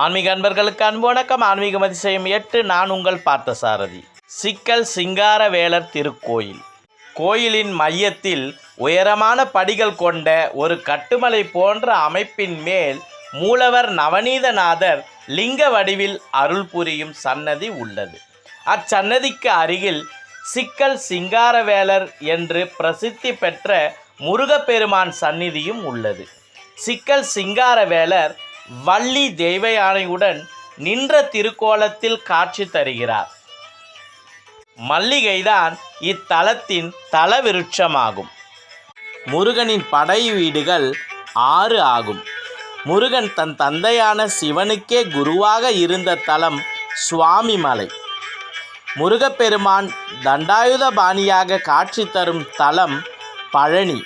ஆன்மீக அன்பர்களுக்கு அன்பு வணக்கம். ஆன்மீகம் அதிசயம் எட்டு நான் உங்கள் பார்த்த சாரதி சிக்கல் சிங்காரவேலர் திருக்கோயில். கோயிலின் மையத்தில் உயரமான படிகள் கொண்ட ஒரு கட்டுமலை போன்ற அமைப்பின் மேல் மூலவர் நவநீதநாதர் லிங்க வடிவில் அருள் புரியும் சன்னதி உள்ளது. அச்சன்னதிக்கு அருகில் சிக்கல் சிங்காரவேலர் என்று பிரசித்தி பெற்ற முருகப்பெருமான் சந்நிதியும் உள்ளது. சிக்கல் சிங்காரவேலர் வள்ளி தெய்வ யானையுடன் நின்ற திருக்கோலத்தில் காட்சி தருகிறார். மல்லிகைதான் இத்தலத்தின் தலவிருட்சமாகும். முருகனின் படை வீடுகள் ஆறு ஆகும். முருகன் தன் தந்தையான சிவனுக்கே குருவாக இருந்த தலம் சுவாமிமலை முருகப்பெருமான் தண்டாயுதபாணியாக காட்சி தரும் தலம் பழனி.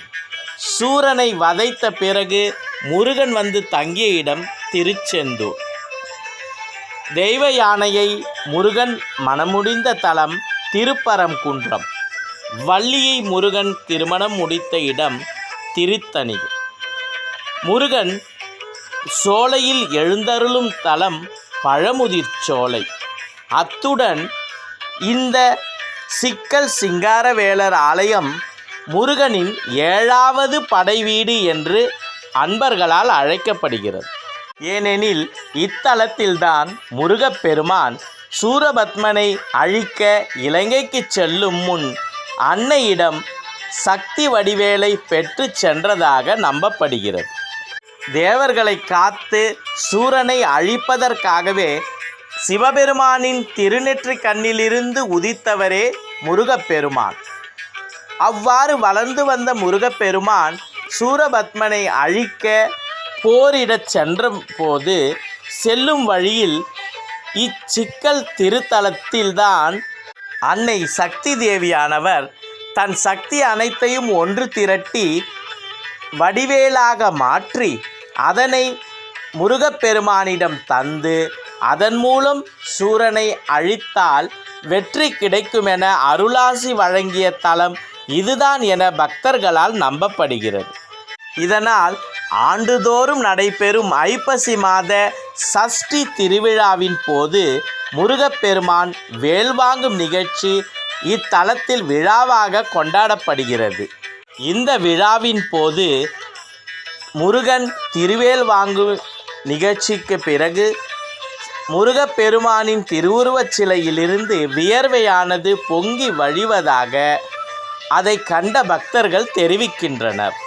சூரனை வதைத்த பிறகு முருகன் வந்து தங்கிய இடம் திருச்செந்தூர். தெய்வ யானையை முருகன் மனமுடிந்த தலம் திருப்பரங்குன்றம் வள்ளியை முருகன் திருமணம் முடித்த இடம் திருத்தணி முருகன் சோலையில் எழுந்தருளும் தலம் பழமுதிர் சோலை. அத்துடன் இந்த சிக்கல் சிங்காரவேலர் ஆலயம் முருகனின் ஏழாவது படைவீடு என்று அன்பர்களால் அழைக்கப்படுகிறது. ஏனெனில் இத்தலத்தில்தான் முருகப்பெருமான் சூரபத்மனை அழிக்க இலங்கைக்கு செல்லும் முன் அன்னையிடம் சக்தி வடிவேலை பெற்று சென்றதாக நம்பப்படுகிறது. தேவர்களை காத்து சூரனை அழிப்பதற்காகவே சிவபெருமானின் திருநெற்றி கண்ணிலிருந்து உதித்தவரே முருகப்பெருமான். அவ்வாறு வளர்ந்து வந்த முருகப்பெருமான் சூரபத்மனை அழிக்க போரிடச் சென்ற போது செல்லும் வழியில் இச்சிக்கல் திருத்தலத்தில்தான் அன்னை சக்தி தேவியானவர் தன் சக்தி அனைத்தையும் ஒன்று திரட்டி வடிவேலாக மாற்றி அதனை முருகப்பெருமானிடம் தந்து அதன் மூலம் சூரனை அழித்தால் வெற்றி கிடைக்குமென அருளாசி வழங்கிய தலம் இதுதான் என பக்தர்களால் நம்பப்படுகிறது. இதனால் ஆண்டுதோறும் நடைபெறும் ஐப்பசி மாத சஷ்டி திருவிழாவின் போது முருகப்பெருமான் வேல்வாங்கும் நிகழ்ச்சி இத்தலத்தில் விழாவாக கொண்டாடப்படுகிறது. இந்த விழாவின் போது முருகன் திருவேல் வாங்கும் நிகழ்ச்சிக்கு பிறகு முருகப்பெருமானின் திருவுருவச் சிலையிலிருந்து வியர்வையானது பொங்கி வழிவதாக அதை கண்ட பக்தர்கள் தெரிவிக்கின்றனர்.